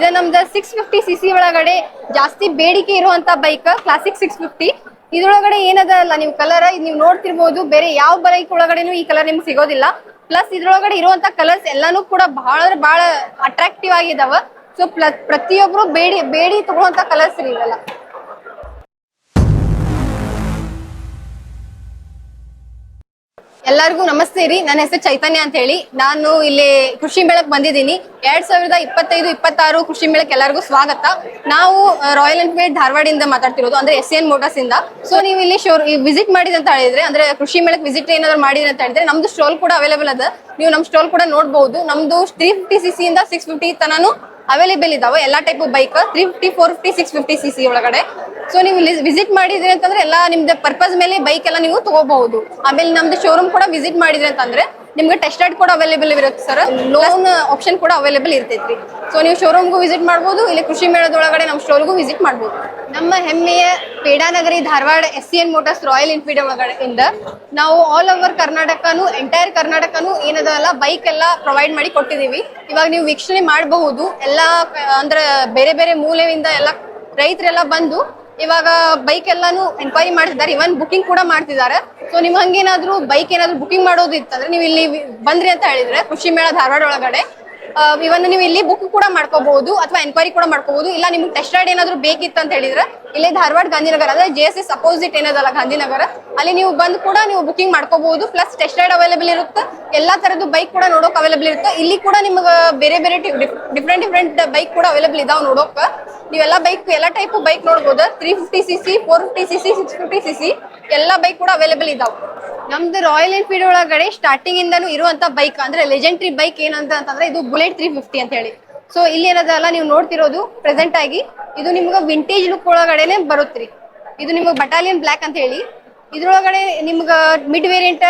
ಇದು ನಮ್ದು six fifty C C ಒಳಗಡೆ ಜಾಸ್ತಿ ಬೇಡಿಕೆ ಇರುವಂತ ಬೈಕ್ ಕ್ಲಾಸಿಕ್ ಸಿಕ್ಸ್ ಫಿಫ್ಟಿ ಇದ್ರೊಳಗಡೆ ಏನದ ಅಲ್ಲ ನೀವು ಕಲರ್ ನೀವು ನೋಡ್ತಿರ್ಬೋದು, ಬೇರೆ ಯಾವ ಬೈಕ್ ಒಳಗಡೆನೂ ಈ ಕಲರ್ ನಿಮ್ಗೆ ಸಿಗೋದಿಲ್ಲ. ಪ್ಲಸ್ ಇದ್ರೊಳಗಡೆ ಇರುವಂತ ಕಲರ್ಸ್ ಎಲ್ಲಾನು ಕೂಡ ಬಹಳ ಬಹಳ ಅಟ್ರಾಕ್ಟಿವ್ ಆಗಿದಾವ. ಸೊ ಪ್ರತಿಯೊಬ್ರು ಬೇಡಿ ಬೇಡಿ ತಗೊಳುವಂತ ಕಲರ್ಸ್ ಇವೆಲ್ಲ ಎಲ್ಲರಿಗೂ ನಮಸ್ತೆ ರೀ. ನನ್ನ ಹೆಸರು ಚೈತನ್ಯ ಅಂತ ಹೇಳಿ. ನಾನು ಇಲ್ಲಿ ಕೃಷಿ ಮೇಳಕ್ ಬಂದಿದ್ದೀನಿ. ಎರಡ್ ಸಾವಿರದ ಇಪ್ಪತ್ತೈದು, ಇಪ್ಪತ್ತಾರು ಕೃಷಿ ಮೇಳಕ್ಕೆ ಎಲ್ಲರಿಗೂ ಸ್ವಾಗತ. ನಾವು ರಾಯಲ್ ಎನ್ಫೀಲ್ಡ್ ಧಾರವಾಡಿಂದ ಮಾತಾಡ್ತಿರೋದು, ಅಂದ್ರೆ ಎಸ್ ಎನ್ ಮೋಟರ್ಸ್ ಇಂದ. ಸೊ ನೀವು ಇಲ್ಲಿ ಶೋರ್ ವಿಸಿಟ್ ಮಾಡಿದ ಅಂತ ಹೇಳಿದ್ರೆ, ಅಂದ್ರೆ ಕೃಷಿ ಮೇಳಕ್ಕೆ ವಿಸಿಟ್ ಏನಾದ್ರು ಮಾಡಿದ್ರೆ ಅಂತ ಹೇಳಿದ್ರೆ, ನಮ್ದು ಸ್ಟಾಲ್ ಕೂಡ ಅವೈಲೇಬಲ್ ಅದ. ನೀವು ನಮ್ ಸ್ಟಾಲ್ ಕೂಡ ನೋಡಬಹುದು ನಮ್ದು ತ್ರೀ ಫಿಫ್ಟಿ ಸಿ ಇಂದ ಸಿಕ್ಸ್ ಫಿಫ್ಟಿ ತನೂ ಅವೈಲೇಬಲ್ ಇದಾವೆ. ಎಲ್ಲಾ type bike three fifty four fifty six fifty C C ಒಳಗಡೆ. ಸೊ ನೀವು ಇಲ್ಲಿ ವಿಸಿಟ್ ಮಾಡಿದ್ರಿ ಅಂತಂದ್ರೆ ಎಲ್ಲ ನಿಮ್ದು ಪರ್ಪಸ್ ಮೇಲೆ ಬೈಕ್ ಎಲ್ಲ ನೀವು ತಗೋಬಹುದು. ಆಮೇಲೆ ನಮ್ದು ಶೋರೂಮ್ ಕೂಡ ವಿಸಿಟ್ ಮಾಡಿದ್ರಿ ಅಂತಂದ್ರೆ ನಿಮ್ಗೆ ಟೆಸ್ಟ್ ರೈಡ್ ಕೂಡ ಅವೈಲೇಬಲ್ ಇರುತ್ತೆ ಸರ್ ಲೋನ್ ಆಪ್ಷನ್ ಕೂಡ ಅವೈಲೇಬಲ್ ಇರ್ತೈತ್ರಿ. ಸೊ ನೀವು ಶೋರೂಮ್ಗೂ ವಿಸಿಟ್ ಮಾಡ್ಬೋದು ಇಲ್ಲಿ ಕೃಷಿ ಮೇಳದೊಳಗಡೆ ನಮ್ಮ ಸ್ಟೋರ್ಗೂ ವಿಸಿಟ್ ಮಾಡ್ಬೋದು. ನಮ್ಮ ಹೆಮ್ಮೆಯ Pedanagari Dharwad S C N Motors Royal Enfield ಒಳಗಡೆಯಿಂದ ಇಂದ ನಾವು ಆಲ್ ಓವರ್ ಕರ್ನಾಟಕನು ಎಂಟೈರ್ ಕರ್ನಾಟಕನು ಏನದಲ್ಲ ಬೈಕ್ ಎಲ್ಲ ಪ್ರೊವೈಡ್ ಮಾಡಿ ಕೊಟ್ಟಿದೀವಿ ಇವಾಗ ನೀವು ವೀಕ್ಷಣೆ ಮಾಡಬಹುದು. ಎಲ್ಲ ಅಂದ್ರೆ ಬೇರೆ ಬೇರೆ ಮೂಲೆಯಿಂದ ಎಲ್ಲ ರೈತರೆಲ್ಲ ಬಂದು ಇವಾಗ ಬೈಕ್ ಎಲ್ಲಾನು ಎನ್ಕ್ವೈರಿ ಮಾಡ್ತಿದ್ದಾರೆ ಇವನ್ ಬುಕಿಂಗ್ ಕೂಡ ಮಾಡ್ತಿದ್ದಾರೆ. ಸೊ ನಿಮ್ ಹಂಗೇನಾದ್ರೂ ಬೈಕ್ ಏನಾದ್ರು ಬುಕಿಂಗ್ ಮಾಡೋದು ಇತ್ತಂದ್ರೆ ನೀವು ಇಲ್ಲಿ ಬಂದ್ರಿ ಅಂತ ಹೇಳಿದ್ರೆ, ಕೃಷಿ ಮೇಳ ಧಾರವಾಡ ಒಳಗಡೆ ಇವನ್ ನೀವು ಇಲ್ಲಿ ಬುಕ್ ಕೂಡ ಮಾಡ್ಕೋಬಹುದು ಅಥವಾ ಎನ್ಕ್ವೈರಿ ಕೂಡ ಮಾಡ್ಕೋಬಹುದು. ಇಲ್ಲ, ನಿಮ್ಗೆ ಟೆಸ್ಟ್ ರೈಡ್ ಏನಾದ್ರು ಬೇಕಿತ್ತು ಅಂತ ಹೇಳಿದ್ರೆ, ಇಲ್ಲಿ ಧಾರವಾಡ ಗಾಂಧಿನಗರ ಅಂದ್ರೆ ಜೆ ಎಸ್ ಎಸ್ ಅಪೋಸಿಟ್ ಏನದಲ್ಲ ಗಾಂಧಿನಗರ, ಅಲ್ಲಿ ನೀವು ಬಂದು ಕೂಡ ನೀವು ಬುಕಿಂಗ್ ಮಾಡ್ಕೋಬಹುದು. ಪ್ಲಸ್ ಟೆಸ್ಟ್ ರೈಡ್ ಅವೈಲೇಬಲ್ ಇರುತ್ತೆ. ಎಲ್ಲಾ ತರದ್ದು ಬೈಕ್ ಕೂಡ ನೋಡೋಕೆ ಅವೈಲೇಬಲ್ ಇರುತ್ತೆ. ಇಲ್ಲಿ ಕೂಡ ನಿಮ್ಗೆ ಬೇರೆ ಬೇರೆ ಡಿಫ್ರೆಂಟ್ ಡಿಫ್ರೆಂಟ್ ಬೈಕ್ ಕೂಡ ಅವೈಲೇಬಲ್ ಇದಾವ್ ನೋಡೋಕ್. ನೀವೆಲ್ಲ ಬೈಕ್ ಎಲ್ಲ ಟೈಪ್ ಬೈಕ್ ನೋಡ್ಬೋದು. Three fifty C C four fifty C C six fifty C C ಎಲ್ಲ ಬೈಕ್ ಕೂಡ ಅವೈಲೇಬಲ್ ಇದಾವೆ. ನಮ್ದು ರಾಯಲ್ ಎನ್ಫೀಲ್ಡ್ ಒಳಗಡೆ ಸ್ಟಾರ್ಟಿಂಗ್ ಇಂದಾನು ಇರುವಂತ ಬೈಕ್ ಅಂದ್ರೆ ಲೆಜೆಂಡ್ರಿ ಬೈಕ್ ಏನಂತ ಅಂತಂದ್ರೆ ಇದು ಬುಲೆಟ್ ತ್ರೀ ಫಿಫ್ಟಿ ಅಂತ ಹೇಳಿ. ಸೊ ಇಲ್ಲಿ ಏನದಲ್ಲ ನೀವು ನೋಡ್ತಿರೋದು ಪ್ರೆಸೆಂಟ್ ಆಗಿ. ಇದು ನಿಮ್ಗೆ ವಿಂಟೇಜ್ ಲುಕ್ ಒಳಗಡೆನೆ ಬರುತ್ತೆ ಇದು ನಿಮ್ಗೆ ಬಟಾಲಿಯನ್ ಬ್ಲಾಕ್ ಅಂತ ಹೇಳಿ. ಇದ್ರೊಳಗಡೆ ನಿಮ್ಗೆ ಮಿಡ್ ವೇರಿಯಂಟ್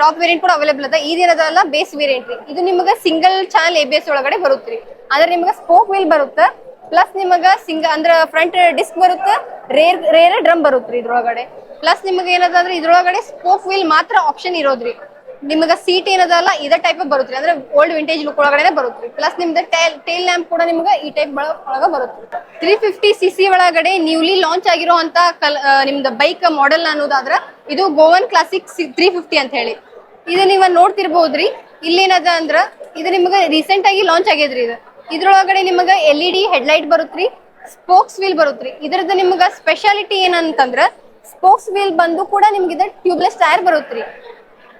ಟಾಪ್ ವೇರಿಯಂಟ್ ಕೂಡ ಅವೈಲೇಬಲ್ ಅದ. ಇದೇನದಲ್ಲ ಬೇಸ್ ವೇರಿಯಂಟ್ ರೀ. ಇದು ನಿಮ್ಗೆ single channel A B S ಒಳಗಡೆ ಬರುತ್ತ್ರಿ ಆದ್ರೆ ನಿಮ್ಗೆ ಸ್ಪೋಕ್ ವೀಲ್ ಬರುತ್ತೆ. ಪ್ಲಸ್ ನಿಮಗ ಸಿಂಗ ಅಂದ್ರ ಫ್ರಂಟ್ ಡಿಸ್ಕ್ ಬರುತ್ತೆ ರೇರ್ ರೇರ್ ಡ್ರಮ್ ಬರುತ್ತೆ ಇದ್ರೊಳಗಡೆ. ಪ್ಲಸ್ ನಿಮಗೆ ಏನದ ಇದ್ರೊಳಗಡೆ ಸ್ಪೋಕ್ ವೀಲ್ ಮಾತ್ರ ಆಪ್ಷನ್ ಇರೋದ್ರಿ. ನಿಮಗ ಸೀಟ್ ಏನದಲ್ಲ, ಇದೇ ಟೈಪ್ ಬರುತ್ತೆ ಅಂದ್ರೆ ಓಲ್ಡ್ ವಿಂಟೇಜ್ ಲುಕ್ ಒಳಗಡೆ ಬರುತ್ತೆ ಪ್ಲಸ್ ನಿಮ್ದು ಟೈಲ್ ಟೈಲ್ ಲ್ಯಾಂಪ್ ಕೂಡ ನಿಮ್ಗೆ ಈ ಟೈಪ್ ಒಳಗ ಬರುತ್ತೆ ತ್ರೀ ಫಿಫ್ಟಿ ಸಿ ಸಿ ಒಳಗಡೆ ನ್ಯೂಲಿ ಲಾಂಚ್ ಆಗಿರುವಂತ ಕಲ್ ನಿಮ್ದು ಬೈಕ್ ಮಾಡೆಲ್ ಅನ್ನೋದಾದ್ರ ಇದು ಗೋವನ್ ಕ್ಲಾಸಿಕ್ ತ್ರೀ ಫಿಫ್ಟಿ ಅಂತ ಹೇಳಿ. ಇದು ನೀವ ನೋಡ್ತಿರ್ಬೋದ್ರಿ. ಇಲ್ಲೇನದ ಅಂದ್ರ, ಇದು ನಿಮ್ಗೆ ರೀಸೆಂಟ್ ಆಗಿ ಲಾಂಚ್ ಆಗ್ಯದ್ರಿ ಇದು. ಇದ್ರೊಳಗಡೆ ನಿಮಗೆ ಎಲ್ ಇ ಡಿ ಹೆಡ್ಲೈಟ್ ಬರುತ್ತ್ರಿ ಸ್ಪೋಕ್ಸ್ ವೀಲ್ ಬರುತ್ತೆ ಇದ್ರದ್ದು ನಿಮ್ಗೆ ಸ್ಪೆಷಾಲಿಟಿ ಏನಂತಂದ್ರ ಸ್ಪೋಕ್ಸ್ ವೀಲ್ ಬಂದು ಕೂಡ ನಿಮ್ಗೆ ಇದು ಟ್ಯೂಬ್ಲೆಸ್ ಟೈರ್ ಬರುತ್ತೆ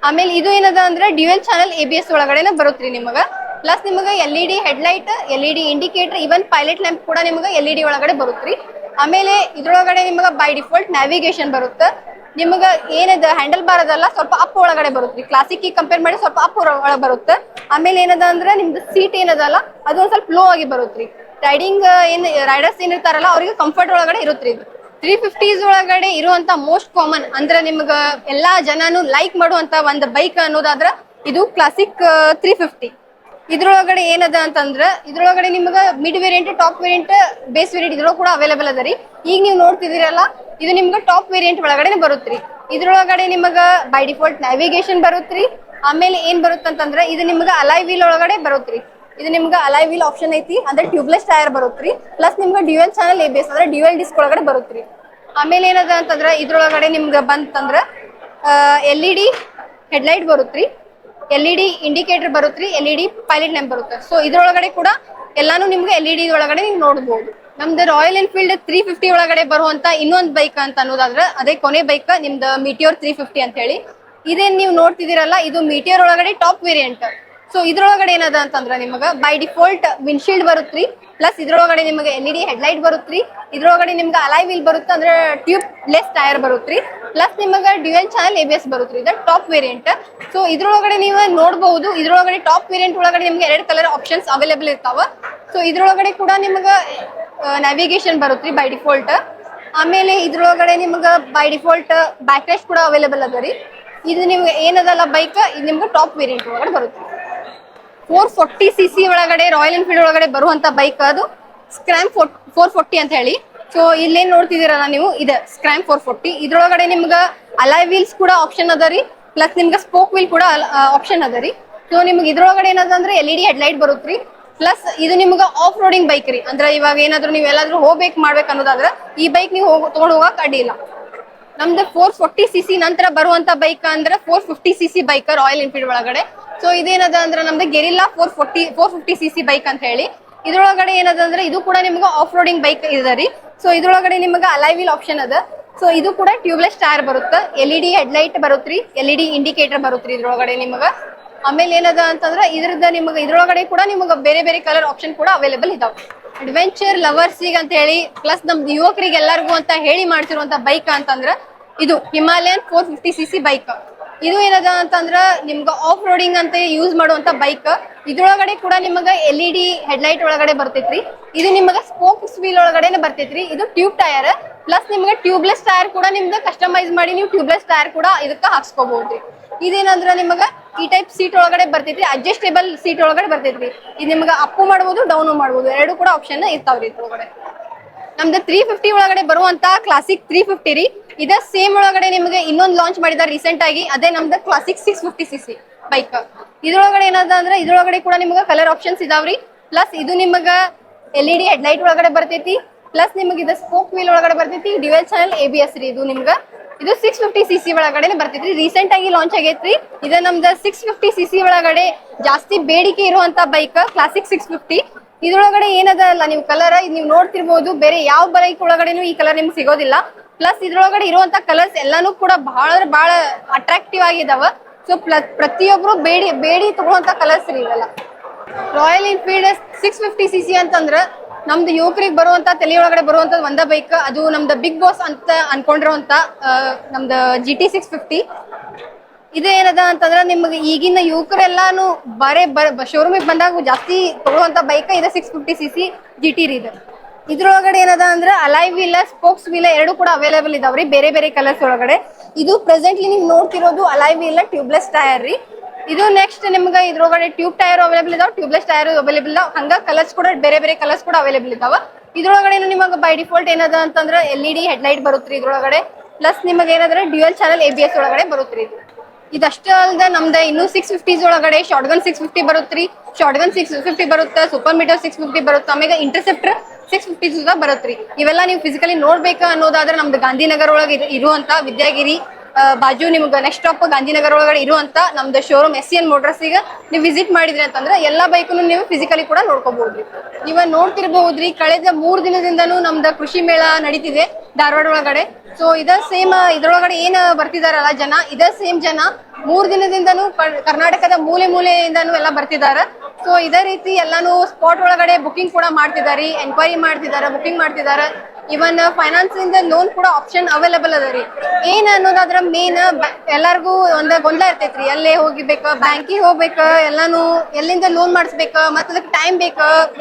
ಆಮೇಲೆ ಇದು ಏನದ ಅಂದ್ರೆ dual channel A B S ಒಳಗಡೆನೆ ಬರುತ್ತ್ರಿ ನಿಮಗೆ. ಪ್ಲಸ್ ನಿಮಗ L E D headlight L E D indicator even pilot lamp ಕೂಡ ನಿಮಗೆ ಎಲ್ ಇ ಡಿ ಒಳಗಡೆ ಬರುತ್ತೆ ಆಮೇಲೆ ಇದ್ರೊಳಗಡೆ ನಿಮಗೆ ಬೈ ಡಿಫಾಲ್ಟ್ ನ್ಯಾವಿಗೇಷನ್ ಬರುತ್ತೆ. ನಿಮಗ ಏನದ ಹ್ಯಾಂಡಲ್ ಬಾರ್ ಅದಲ್ಲ ಸ್ವಲ್ಪ ಅಪ್ ಒಳಗಡೆ ಬರುತ್ತೆ. ಕ್ಲಾಸಿಕ್ ಕಂಪೇರ್ ಮಾಡಿ ಸ್ವಲ್ಪ ಅಪ್ ಒಳಗೆ ಬರುತ್ತೆ. ಆಮೇಲೆ ಏನದ ಅಂದ್ರೆ ನಿಮ್ದು ಸೀಟ್ ಏನದಲ್ಲ, ಅದು ಒಂದ್ ಸ್ವಲ್ಪ ಲೋ ಆಗಿ ಬರುತ್ತೆ ರೈಡಿಂಗ್ ಏನ್ ರೈಡರ್ಸ್ ಏನಿರ್ತಾರಲ್ಲ ಅವ್ರಿಗೆ ಕಂಫರ್ಟ್ ಒಳಗಡೆ ಇರುತ್ತೆ ಇದು. ತ್ರೀ ಫಿಫ್ಟೀಸ್ ಒಳಗಡೆ ಇರುವಂತ ಮೋಸ್ಟ್ ಕಾಮನ್ ಅಂದ್ರೆ ನಿಮ್ಗ ಎಲ್ಲಾ ಜನನು ಲೈಕ್ ಮಾಡುವಂತ ಒಂದು ಬೈಕ್ ಅನ್ನೋದಾದ್ರ ಇದು ಕ್ಲಾಸಿಕ್ ತ್ರೀ ಫಿಫ್ಟಿ ಇದ್ರೊಳಗಡೆ ಏನದ ಅಂತಂದ್ರೆ, ಇದ್ರೊಳಗಡೆ ನಿಮ್ಗೆ mid variant top variant base variant ಇದ್ರೊಳಗೆ ಕೂಡ ಅವೈಲೇಬಲ್ ಅದ ರೀ. ಈಗ ನೀವು ನೋಡ್ತಿದ್ದೀರಲ್ಲ, ಇದು ನಿಮ್ಗೆ ಟಾಪ್ ವೇರಿಯಂಟ್ ಒಳಗಡೆ ಬರುತ್ತ್ರಿ ಇದ್ರೊಳಗಡೆ ನಿಮಗೆ ಬೈ ಡಿಫಾಲ್ಟ್ ನ್ಯಾವಿಗೇಷನ್ ಬರುತ್ತೆ ಆಮೇಲೆ ಏನ್ ಬರುತ್ತಂತಂದ್ರ, ಇದು ನಿಮ್ಗೆ ಅಲೈ ವೀಲ್ ಒಳಗಡೆ ಬರುತ್ತೆ ಇದು ನಿಮ್ಗೆ ಅಲೈ ವೀಲ್ ಆಪ್ಷನ್ ಐತಿ, ಅಂದ್ರೆ ಟ್ಯೂಬ್ಲೆಸ್ ಟೈರ್ ಬರುತ್ತ್ರಿ ಪ್ಲಸ್ ನಿಮ್ಗೆ dual channel A B S ಅಂದ್ರೆ ಡ್ಯೂಯಲ್ ಡಿಸ್ಕ್ ಒಳಗಡೆ ಬರುತ್ತ್ರಿ ಆಮೇಲೆ ಏನದ ಅಂತಂದ್ರೆ, ಇದ್ರೊಳಗಡೆ ನಿಮ್ಗೆ ಬಂತಂದ್ರ ಎಲ್ ಇ ಡಿ ಹೆಡ್ಲೈಟ್ ಬರುತ್ತ್ರಿ L E D indicator ಬರುತ್ತ್ರಿ L E D pilot lamp ಬರುತ್ತೆ. ಸೊ ಇದ್ರೊಳಗಡೆ ಕೂಡ ಎಲ್ಲಾನು ನಿಮ್ಗೆ ಎಲ್ ಇ ಡಿ ಒಳಗಡೆ ನೀವು ನೋಡಬಹುದು ನಮ್ದು ರಾಯಲ್ ಎನ್ಫೀಲ್ಡ್ ತ್ರೀ ಫಿಫ್ಟಿ ಒಳಗಡೆ ಬರುವಂತ ಇನ್ನೊಂದು ಬೈಕ್ ಅಂತ ಅನ್ನೋದಾದ್ರೆ, ಅದೇ ಕೊನೆ ಬೈಕ್ ನಿಮ್ದು ಮೀಟಿಯೋರ್ ತ್ರೀ ಫಿಫ್ಟಿ ಅಂತ ಹೇಳಿ. ಇದೇನ್ ನೀವು ನೋಡ್ತಿದ್ದೀರಲ್ಲ, ಇದು ಮೀಟಿಯೋರ್ ಒಳಗಡೆ ಟಾಪ್ ವೇರಿಯಂಟ್ ಸೊ ಇದ್ರೊಳಗಡೆ ಏನದ ಅಂತಂದ್ರ ನಿಮಗ ಬೈ ಡಿಫಾಲ್ಟ್ ವಿಂಡ್ಶೀಲ್ಡ್ ಬರುತ್ತ್ರಿ ಪ್ಲಸ್ ಇದ್ರೊಳಗಡೆ ನಿಮಗೆ ಎಲ್ ಇ ಡಿ ಹೆಡ್ಲೈಟ್ ಬರುತ್ತ್ರಿ ಇದ್ರೊಳಗಡೆ ನಿಮ್ಗೆ ಅಲೈ ವೀಲ್ ಬರುತ್ತೆ ಅಂದ್ರೆ ಟ್ಯೂಬ್ ಲೆಸ್ ಟೈರ್ ಬರುತ್ತ್ರಿ ಪ್ಲಸ್ ನಿಮಗೆ dual channel A B S ಬರುತ್ತ್ರಿ ಇದು ಟಾಪ್ ವೇರಿಯಂಟ್ ಸೊ ಇದ್ರೊಳಗಡೆ ನೀವು ನೋಡಬಹುದು ಇದ್ರೊಳಗಡೆ ಟಾಪ್ ವೇರಿಯಂಟ್ ಒಳಗಡೆ ನಿಮ್ಗೆ ಎರಡು ಕಲರ್ ಆಪ್ಷನ್ಸ್ ಅವೈಲೇಬಲ್ ಇರ್ತಾವ. ಸೊ ಇದ್ರೊಳಗಡೆ ಕೂಡ ನಿಮಗೆ ನ್ಯಾವಿಗೇಷನ್ ಬರುತ್ತ್ರಿ ಬೈ ಡಿಫಾಲ್ಟ್ ಆಮೇಲೆ ಇದ್ರೊಳಗಡೆ ನಿಮ್ಗೆ ಬೈ ಡಿಫಾಲ್ಟ್ ಬ್ಯಾಕ್ ಕೂಡ ಅವೈಲೇಬಲ್ ಅದ ರೀ. ಇದು ನಿಮ್ಗೆ ಏನದಲ್ಲ ಬೈಕ್ ಇದು ನಿಮ್ಗೆ ಟಾಪ್ ವೇರಿಯಂಟ್ ಒಳಗಡೆ ಬರುತ್ತೆ ಫೋರ್ ಫೋರ್ಟಿ ಸಿ ಸಿ ಒಳಗಡೆ ರಾಯಲ್ ಎನ್ಫೀಲ್ಡ್ ಒಳಗಡೆ ಬರುವಂತ ಬೈಕ್ ಅದು. ಸ್ಕ್ರಾಮ್ ಫೋರ್ ಫೋರ್ಟಿ ಅಂತ ಹೇಳಿ. ಸೊ ಇಲ್ಲೇನ್ ನೋಡ್ತಿದ್ದೀರಲ್ಲ ನೀವು? ಇದೆ ಸ್ಕ್ರಾಮ್ ಫೋರ್ ಫೋರ್ಟಿ ಇದ್ರೊಳಗಡೆ ನಿಮ್ಗ ಅಲೈ ವೀಲ್ಸ್ ಕೂಡ ಆಪ್ಷನ್ ಅದ ರೀ. ಪ್ಲಸ್ ನಿಮ್ಗೆ ಸ್ಪೋಕ್ ವೀಲ್ ಕೂಡ ಆಪ್ಷನ್ ಅದ ರೀ. ಸೊ ನಿಮ್ಗೆ ಇದ್ರೊಳಗಡೆ ಏನದ ಅಂದ್ರೆ ಎಲ್ ಇ ಡಿ ಹೆಡ್ಲೈಟ್ ರೀ. ಪ್ಲಸ್ ಇದು ನಿಮ್ಗೆ ಆಫ್ ರೋಡಿಂಗ್ ಬೈಕ್ ರೀ. ಅಂದ್ರೆ ಇವಾಗ ಏನಾದ್ರು ನೀವು ಎಲ್ಲಾದ್ರೂ ಹೋಗ್ಬೇಕು ಮಾಡ್ಬೇಕು ಅನ್ನೋದಾದ್ರೆ ಈ ಬೈಕ್ ನೀವು ಹೋಗ್, ತಗೊಂಡು ಹೋಗಕ್ ಅಡ್ಡಿ ಇಲ್ಲ. ನಮ್ದು ಫೋರ್ ಫೋರ್ಟಿ ಸಿ ಸಿ ನಂತರ ಬರುವಂತ ಬೈಕ್ ಅಂದ್ರೆ four fifty C C bike Royal Enfield ಒಳಗಡೆ. ಸೊ ಇದೇನದ ಅಂದ್ರೆ ನಮ್ದು Guerrilla four forty four fifty C C bike ಅಂತ ಹೇಳಿ. ಇದ್ರೊಳಗಡೆ ಏನದ ಅಂದ್ರೆ ಇದು ಕೂಡ ನಿಮ್ಗೆ ಆಫ್ ರೋಡಿಂಗ್ ಬೈಕ್ ಇದೆ ರೀ. ಸೊ ಇದ್ರೊಳಗಡೆ ನಿಮ್ಗೆ ಅಲೈವಿಲ್ ಆಪ್ಷನ್ ಅದ. ಸೊ ಇದು ಕೂಡ ಟ್ಯೂಬ್ಲೆಸ್ ಟೈರ್ ಬರುತ್ತೆ. ಎಲ್ ಇ ಡಿ ಹೆಡ್ಲೈಟ್ ಬರುತ್ತ್ರಿ ಎಲ್ ಇ ಡಿ ಇಂಡಿಕೇಟರ್ ಬರುತ್ತ್ರಿ ಇದ್ರೊಳಗಡೆ ನಿಮ್ಗೆ. ಆಮೇಲೆ ಏನದ ಅಂತಂದ್ರೆ ಇದ್ರದ ನಿಮಗ ಇದ್ರೊಳಗಡೆ ಕೂಡ ನಿಮಗ ಬೇರೆ ಬೇರೆ ಕಲರ್ ಆಪ್ಷನ್ ಕೂಡ ಅವೈಲೇಬಲ್ ಇದಾವೆ. ಅಡ್ವೆಂಚರ್ ಲವರ್ಸಿಗೆ ಅಂತ ಹೇಳಿ ಪ್ಲಸ್ ನಮ್ ಯುವಕರಿಗೆ ಎಲ್ಲರಿಗೂ ಅಂತ ಹೇಳಿ ಮಾಡ್ತಿರುವಂತ ಬೈಕ್ ಅಂತಂದ್ರ ಇದು ಹಿಮಾಲಯನ್ ಫೋರ್ ಫಿಫ್ಟಿ ಬೈಕ್ ಇದು ಏನದ ಅಂತಂದ್ರ ನಿಮ್ಗ ಆಫ್ ರೋಡಿಂಗ್ ಅಂತ ಯೂಸ್ ಮಾಡುವಂತ ಬೈಕ್ ಇದ್ರೊಳಗಡೆ ಕೂಡ ನಿಮಗ ಎಲ್ ಹೆಡ್ಲೈಟ್ ಒಳಗಡೆ ಬರ್ತೈತ್ರಿ. ಇದು ನಿಮಗ ಸ್ಪೋಕ್ಸ್ ವೀಲ್ ಒಳಗಡೆ ಬರ್ತೈತ್ರಿ. ಇದು ಟ್ಯೂಬ್ ಟೈರ್ ಪ್ಲಸ್ ನಿಮ್ಗೆ ಟ್ಯೂಬ್ಲೆಸ್ ಟೈರ್ ಕೂಡ ನಿಮ್ದು ಕಸ್ಟಮೈಸ್ ಮಾಡಿ ನೀವು ಟ್ಯೂಬ್ಲೆಸ್ ಟೈರ್ ಕೂಡ ಇದಕ್ಕ ಹಾಕ್ಸ್ಕೋಬಹುದ್ರಿ ಇದೇನಂದ್ರ ನಿಮಗ ಈ ಟೈಪ್ ಸೀಟ್ ಒಳಗಡೆ ಬರ್ತೈತ್ರಿ ಅಡ್ಜಸ್ಟೇಬಲ್ ಸೀಟ್ ಒಳಗಡೆ ಬರ್ತೈತ್ರಿ. ಇದು ನಿಮ್ಗೆ ಅಪ್ಪು ಮಾಡ್ಬೋದು ಡೌನು ಮಾಡ್ಬೋದು. ಎರಡು ಕೂಡ ಆಪ್ಷನ್ ಇರ್ತಾವ್ರಿ ಒಳಗಡೆ. ನಮ್ದು ತ್ರೀ ಫಿಫ್ಟಿ ಒಳಗಡೆ ಬರುವಂತ ಕ್ಲಾಸಿಕ್ ತ್ರೀ ಫಿಫ್ಟಿ ರೀ. ಇದ ಸೇಮ್ ಒಳಗಡೆ ನಿಮಗೆ ಇನ್ನೊಂದು ಲಾಂಚ್ ಮಾಡಿದ ರೀಸೆಂಟ್ ಆಗಿ, ಅದೇ ನಮ್ದು classic six fifty C C bike ಇದ್ರೊಳಗಡೆ ಏನದ ಅಂದ್ರೆ, ಇದ್ರೊಳಗಡೆ ಕೂಡ ನಿಮ್ಗೆ ಕಲರ್ ಆಪ್ಷನ್ಸ್ ಇದಾವ್ರಿ. ಪ್ಲಸ್ ಇದು ನಿಮಗ ಎಲ್ ಇ ಡಿ ಹೆಡ್ಲೈಟ್ ಒಳಗಡೆ ಬರ್ತೈತಿ. ಪ್ಲಸ್ ನಿಮಗೆ ಇದು ಸ್ಪೋಕ್ ವೀಲ್ ಒಳಗಡೆ ಬರ್ತೈತಿ dual channel A B S ರೀ ಇದು ನಿಮ್ಗೆ. ಇದು ಸಿಕ್ಸ್ ಫಿಫ್ಟಿ ಸಿ ಸಿ ಒಳಗಡೆ ಬರ್ತೈತಿ ರೀಸೆಂಟ್ ಆಗಿ ಲಾಂಚ್ ಆಗೈತ್ರಿ. ಇದು ನಮ್ದು ಸಿಕ್ಸ್ ಫಿಫ್ಟಿ ಸಿ ಸಿ ಒಳಗಡೆ ಜಾಸ್ತಿ ಬೇಡಿಕೆ ಇರುವಂತ ಬೈಕ್ ಕ್ಲಾಸಿಕ್ ಸಿಕ್ಸ್ ಫಿಫ್ಟಿ ಇದ್ರೊಳಗಡೆ ಏನದ ಅಲ್ಲ ನೀವು ಕಲರ್ ನೀವು ನೋಡ್ತಿರ್ಬೋದು. ಬೇರೆ ಯಾವ ಬೈಕ್ ಒಳಗಡೆನೂ ಈ ಕಲರ್ ನಿಮ್ಗೆ ಸಿಗೋದಿಲ್ಲ. ಪ್ಲಸ್ ಇದ್ರೊಳಗಡೆ ಇರುವಂತ ಕಲರ್ಸ್ ಎಲ್ಲಾನು ಕೂಡ ಬಹಳ ಬಹಳ ಅಟ್ರಾಕ್ಟಿವ್ ಆಗಿದಾವ. ಸೊ ಪ್ರತಿಯೊಬ್ರು ಬೇಡಿ ಬೇಡಿ ತಗೊಳುವಂತ ಕಲರ್ಸ್ ರೀ ಇವೆಲ್ಲ. Royal Enfield six fifty C C ಅಂತಂದ್ರ ನಮ್ದು ಯುವಕರಿಗೆ ಬರುವಂತ ತಲೆಯೊಳಗಡೆ ಬರುವಂತ ಒಂದ ಬೈಕ್ ಅದು ನಮ್ದು ಬಿಗ್ ಬಾಸ್ ಅಂತ ಅನ್ಕೊಂಡಿರುವಂತ ನಮ್ದು ಜಿ ಟಿ ಸಿಕ್ಸ್ ಫಿಫ್ಟಿ ಇದು ಏನದ ಅಂತಂದ್ರೆ ನಿಮ್ಗೆ ಈಗಿನ ಯುವಕರೆಲ್ಲಾನು ಬರೇ ಶೋರೂಮಿಗೆ ಬಂದಾಗ ಜಾಸ್ತಿ ತಗೊಳ್ಳುವಂತ ಬೈಕ್ ಇದೆ six fifty C C G T ರೀ ಇದು. ಇದ್ರೊಳಗಡೆ ಏನದ ಅಂದ್ರೆ ಅಲೈ ವೀಲ ಸ್ಪೋಕ್ಸ್ ವೀಲ ಎರಡು ಕೂಡ ಅವೈಲೇಬಲ್ ಇದಾವ್ರಿ, ಬೇರೆ ಬೇರೆ ಕಲರ್ಸ್ ಒಳಗಡೆ. ಇದು ಪ್ರೆಸೆಂಟ್ಲಿ ನೀವು ನೋಡ್ತಿರೋದು ಅಲೈ ವೀಲ ಟ್ಯೂಬ್ಲೆಸ್ ಟೈರ್ ರೀ. ಇದು ನೆಕ್ಸ್ಟ್ ನಿಮ್ಗೆ ಇದ್ರೊಳಗಡೆ ಟ್ಯೂಬ್ ಟೈರ್ ಅವೈಲೇಬಲ್ ಇದಾವ ಟ್ಯೂಬ್ಲೆಸ್ ಟೈರ್ ಅವೈಲೇಬಲ್ ಇದಾವ. ಹಂಗ ಕಲರ್ಸ್ ಕೂಡ, ಬೇರೆ ಬೇರೆ ಕಲರ್ಸ್ ಕೂಡ ಅವೈಲೇಬಲ್ ಇದಾವ. ಇದ್ರೊಳಗಡೆ ನಿಮಗೆ ಬೈ ಡಿಫಾಲ್ಟ್ ಏನದ ಅಂತಂದ್ರೆ ಎಲ್ ಇ ಡಿ ಹೆಡ್ಲೈಟ್ ಬರುತ್ತ್ರಿ ಇದ್ರೊಳಗಡೆ. ಪ್ಲಸ್ ನಿಮಗೆ ಏನಾದ್ರೆ dual channel A B S ಒಳಗಡೆ ಬರುತ್ತ್ರಿ ಇದು. ಇದಷ್ಟೇ ಅಲ್ದ ನಮ್ದು ಇನ್ನು ಸಿಕ್ಸ್ ಫಿಫ್ಟೀಸ್ ಒಳಗಡೆ ಶಾರ್ಟ್ ಗನ್ ಸಿಕ್ಸ್ ಫಿಫ್ಟಿ ಬರುತ್ತ್ರಿ ಶಾರ್ಟ್ ಗನ್ ಸಿಕ್ಸ್ ಫಿಫ್ಟಿ ಬರುತ್ತೆ ಸೂಪರ್ ಮೀಟರ್ ಸಿಕ್ಸ್ ಫಿಫ್ಟಿ ಬರುತ್ತೆ ಆಮೇಲೆ ಇಂಟರ್ಸೆಪ್ಟರ್ ಸಿಕ್ಸ್ ಫಿಫ್ಟೀಸ್ ಬರುತ್ತೆ ಇವೆಲ್ಲ ನೀವು ಫಿಸಿಕಲಿ ನೋಡ್ಬೇಕು ಅನ್ನೋದಾದ್ರೆ ನಮ್ದು ಗಾಂಧಿನಗರ ಒಳಗೆ ಇರು- ಇರುವಂತ ವಿದ್ಯಾಗಿರಿ. ಬಾಜು ನಿಮ್ಗೆ ನೆಕ್ಸ್ಟ್ ಸ್ಟಾಪ್ ಗಾಂಧಿನಗರ ಒಳಗಡೆ ಇರುವಂತ ನಮ್ದು ಶೋರೂಮ್ ಎಸ್ ಎನ್ ಮೋಟರ್ಸ್ ಈಗ ನೀವು ವಿಸಿಟ್ ಮಾಡಿದ್ರಿ ಅಂತಂದ್ರೆ ಎಲ್ಲಾ ಬೈಕ್ನು ನೀವು ಫಿಸಿಕಲಿ ಕೂಡ ನೋಡ್ಕೋಬಹುದ್ರಿ ಇವಾಗ ನೋಡ್ತಿರ್ಬಹುದ್ರಿ ಕಳೆದ ಮೂರ್ ದಿನದಿಂದನೂ ನಮ್ದು ಕೃಷಿ ಮೇಳ ನಡೀತಿದೆ ಧಾರವಾಡ ಒಳಗಡೆ ಸೊ ಇದ ಸೇಮ್ ಇದ್ರೊಳಗಡೆ ಏನ್ ಬರ್ತಿದಾರಲ್ಲ ಜನ, ಇದ ಸೇಮ್ ಜನ ಮೂರ್ ದಿನದಿಂದನೂ ಕರ್ನಾಟಕದ ಮೂಲೆ ಮೂಲೆಯಿಂದನೂ ಎಲ್ಲ ಬರ್ತಿದಾರ. ಸೊ ಇದೇ ರೀತಿ ಎಲ್ಲಾನು ಸ್ಪಾಟ್ ಒಳಗಡೆ ಬುಕಿಂಗ್ ಕೂಡ ಮಾಡ್ತಿದಾರಿ ಎನ್ಕ್ವೈರಿ ಮಾಡ್ತಿದಾರ ಬುಕಿಂಗ್ ಮಾಡ್ತಿದಾರ. ಇವನ್ ಫೈನಾನ್ಸ್ ಇಂದ ಲೋನ್ ಕೂಡ ಆಪ್ಷನ್ ಅವೈಲೇಬಲ್ ಅದ ರೀ. ಏನ್ ಅನ್ನೋದಾದ್ರ ಮೇನ್ ಎಲ್ಲಾರ್ಗು ಒಂದ ಗೊಂದಲ ಇರ್ತೈತ್ರಿ. ಎಲ್ಲೇ ಹೋಗಿಬೇಕ ಬ್ಯಾಂಕಿಗೆ ಹೋಗ್ಬೇಕ, ಎಲ್ಲಾನು ಎಲ್ಲಿಂದ ಲೋನ್ ಮಾಡಿಸ್ಬೇಕ, ಮತ್ತ ಅದಕ್ಕೆ ಟೈಮ್ ಬೇಕ,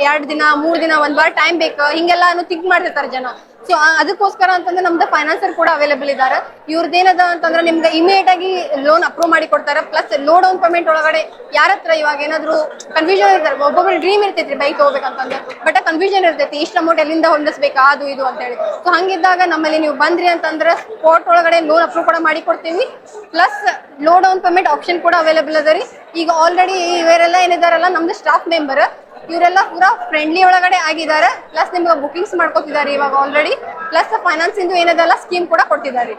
ಎರಡ್ ದಿನ, ಮೂರ್ ದಿನ, ಒಂದ್ ವಾರ ಟೈಮ್ ಬೇಕ ಹಿಂಗೆಲ್ಲಾನು ಥಿಂಕ್ ಮಾಡ್ತಿರ್ತಾರ ಜನ. ಸೊ ಅದಕ್ಕೋಸ್ಕರ ಅಂತಂದ್ರೆ ನಮ್ದು ಫೈನಾನ್ಸರ್ ಕೂಡ ಅವೈಲೇಬಲ್ ಇದ್ದಾರೆ ಇವ್ರದ್ದೇನದ ಅಂತಂದ್ರೆ ನಿಮ್ಗೆ ಇಮಿಡಿಯೇಟ್ ಆಗಿ ಲೋನ್ ಅಪ್ರೂವ್ ಮಾಡಿ ಕೊಡ್ತಾರೆ. ಪ್ಲಸ್ ಲೋ ಡೌನ್ ಪೇಮೆಂಟ್ ಒಳಗಡೆ ಯಾರ ಹತ್ರ ಇವಾಗ ಏನಾದ್ರು ಕನ್ಫ್ಯೂಷನ್ ಇರ್ತಾರೆ. ಒಬ್ಬೊಬ್ರು ಡ್ರೀಮ್ ಇರ್ತೈತಿ ಬೈಕ್ ಹೋಗ್ಬೇಕಂತಂದ್ರೆ. ಬಟ್ ಕನ್ಫ್ಯೂಷನ್ ಇರ್ತೈತಿ. ಇಷ್ಟು ಅಮೌಂಟ್ ಎಲ್ಲಿಂದ ಹೊಂದಿಸ್ಬೇಕಾ? ಅದು, ಇದು ಅಂತ ಹೇಳಿ. ಸೊ ಹಂಗಿದ್ದಾಗ ನಮ್ಮಲ್ಲಿ ನೀವು ಬಂದ್ರಿ ಅಂತಂದ್ರೆ ಸ್ಪಾಟ್ ಒಳಗಡೆ ಲೋನ್ ಅಪ್ರೂವ್ ಕೂಡ ಮಾಡಿ ಕೊಡ್ತೀವಿ. Plus low down payment option ಕೂಡ ಅವೈಲೇಬಲ್ ಅದ ರೀ. ಈಗ ಆಲ್ರೆಡಿ ಇವರೆಲ್ಲ ಏನಿದಾರಲ್ಲ, ನಮ್ದು ಸ್ಟಾಫ್ ಮೆಂಬರ್ ಇವರೆಲ್ಲ ಪೂರಾ ಫ್ರೆಂಡ್ಲಿ ಒಳಗಡೆ ಆಗಿದ್ದಾರೆ. ಪ್ಲಸ್ ನಿಮ್ಗೆ ಬುಕಿಂಗ್ಸ್ ಮಾಡ್ಕೊತಿದ್ದಾರೆ ಇವಾಗ ಆಲ್ರೆಡಿ ಪ್ಲಸ್ ಫೈನಾನ್ಸ್ ಇಂದು ಏನದಲ್ಲ ಸ್ಕೀಮ್ ಕೂಡ ಕೊಟ್ಟಿದ್ದಾರೆ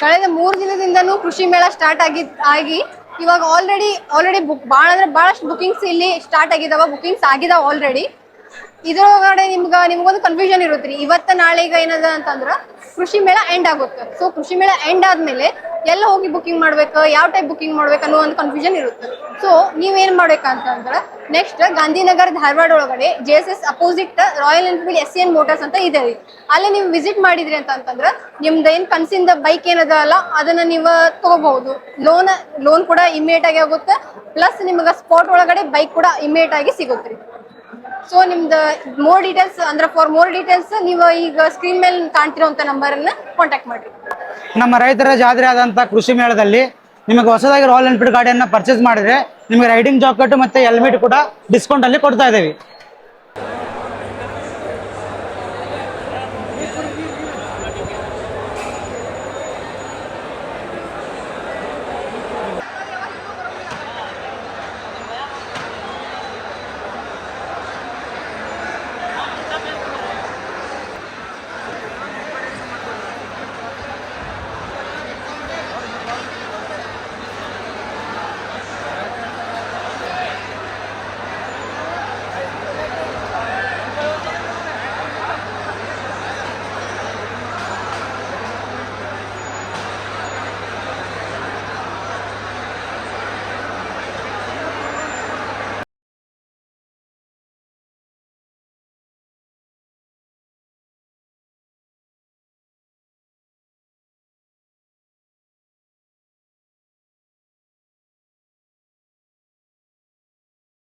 ಕಳೆದ ಮೂರು ದಿನದಿಂದನೂ ಕೃಷಿ ಮೇಳ ಸ್ಟಾರ್ಟ್ ಆಗಿ ಆಗಿ ಇವಾಗ ಆಲ್ರೆಡಿ ಆಲ್ರೆಡಿ ಬುಕ್ ಭಾಳ ಅಂದ್ರೆ ಭಾಳಷ್ಟು ಬುಕಿಂಗ್ಸ್ ಇಲ್ಲಿ ಸ್ಟಾರ್ಟ್ ಆಗಿದಾವ ಬುಕಿಂಗ್ಸ್ ಆಗಿದಾವ ಆಲ್ರೆಡಿ ಇದ್ರೊಳಗಡೆ ನಿಮ್ಗ, ನಿಮ್ಗೊಂದು ಕನ್ಫ್ಯೂಷನ್ ಇರುತ್ತೆ ಇವತ್ತ ಈಗ ಏನದ ಅಂತಂದ್ರ ಕೃಷಿ ಮೇಳ ಎಂಡ್ ಆಗುತ್ತೆ. ಸೊ ಕೃಷಿ ಮೇಳ ಎಂಡ್ ಆದ್ಮೇಲೆ ಎಲ್ಲ ಹೋಗಿ ಬುಕಿಂಗ್ ಮಾಡ್ಬೇಕು, ಯಾವ ಟೈಪ್ ಬುಕಿಂಗ್ ಮಾಡ್ಬೇಕು ಅನ್ನೋ ಒಂದು ಕನ್ಫ್ಯೂಷನ್ ಇರುತ್ತೆ. ಸೊ ನೀವೇನ್ ಮಾಡ್ಬೇಕಂತಂದ್ರ ನೆಕ್ಸ್ಟ್ ಗಾಂಧಿನಗರ ಧಾರವಾಡ ಒಳಗಡೆ J S S opposite Royal Enfield S N Motors ಅಂತ ಇದೆ ರೀ. ಅಲ್ಲಿ ನೀವು ವಿಸಿಟ್ ಮಾಡಿದ್ರಿ ಅಂತ ಅಂತಂದ್ರ ನಿಮ್ದ ಏನ್ ಕನ್ಸಿಂದ ಬೈಕ್ ಏನದ ಅಲ್ಲ, ಅದನ್ನ ನೀವು ತಗೋಬಹುದು. ಲೋನ್ ಲೋನ್ ಕೂಡ ಇಮಿಡಿಯೇಟ್ ಆಗಿ ಆಗುತ್ತೆ ಪ್ಲಸ್ ನಿಮ್ಗೆ ಸ್ಪಾಟ್ ಒಳಗಡೆ ಬೈಕ್ ಕೂಡ ಇಮಿಡಿಯೇಟ್ ಆಗಿ ಸಿಗುತ್ತೆ ಸೊ ನಿಮ್ದು ಮೋರ್ ಡೀಟೇಲ್ಸ್ ಅಂದ್ರೆ ಫಾರ್ ಮೋರ್ ಡೀಟೇಲ್ಸ್ ನೀವು ಈಗ ಸ್ಕ್ರೀನ್ ಮೇಲೆ ನಂಬರ್ ಅನ್ನ ಕಾಂಟ್ಯಾಕ್ಟ್ ಮಾಡಿ ನಮ್ಮ ರೈತರ ಜಾತ್ರೆ ಆದಂತ ಕೃಷಿ ಮೇಳದಲ್ಲಿ ನಿಮಗೆ ಹೊಸದಾಗಿ ರಾಯಲ್ ಎನ್ಫೀಲ್ಡ್ ಗಾಡಿಯನ್ನು ಪರ್ಚೇಸ್ ಮಾಡಿದ್ರೆ ನಿಮಗೆ ರೈಡಿಂಗ್ ಜಾಕೆಟ್ ಮತ್ತೆ ಹೆಲ್ಮೆಟ್ ಕೂಡ ಡಿಸ್ಕೌಂಟ್ ಅಲ್ಲಿ ಕೊಡ್ತಾ ಇದ್ದೀವಿ.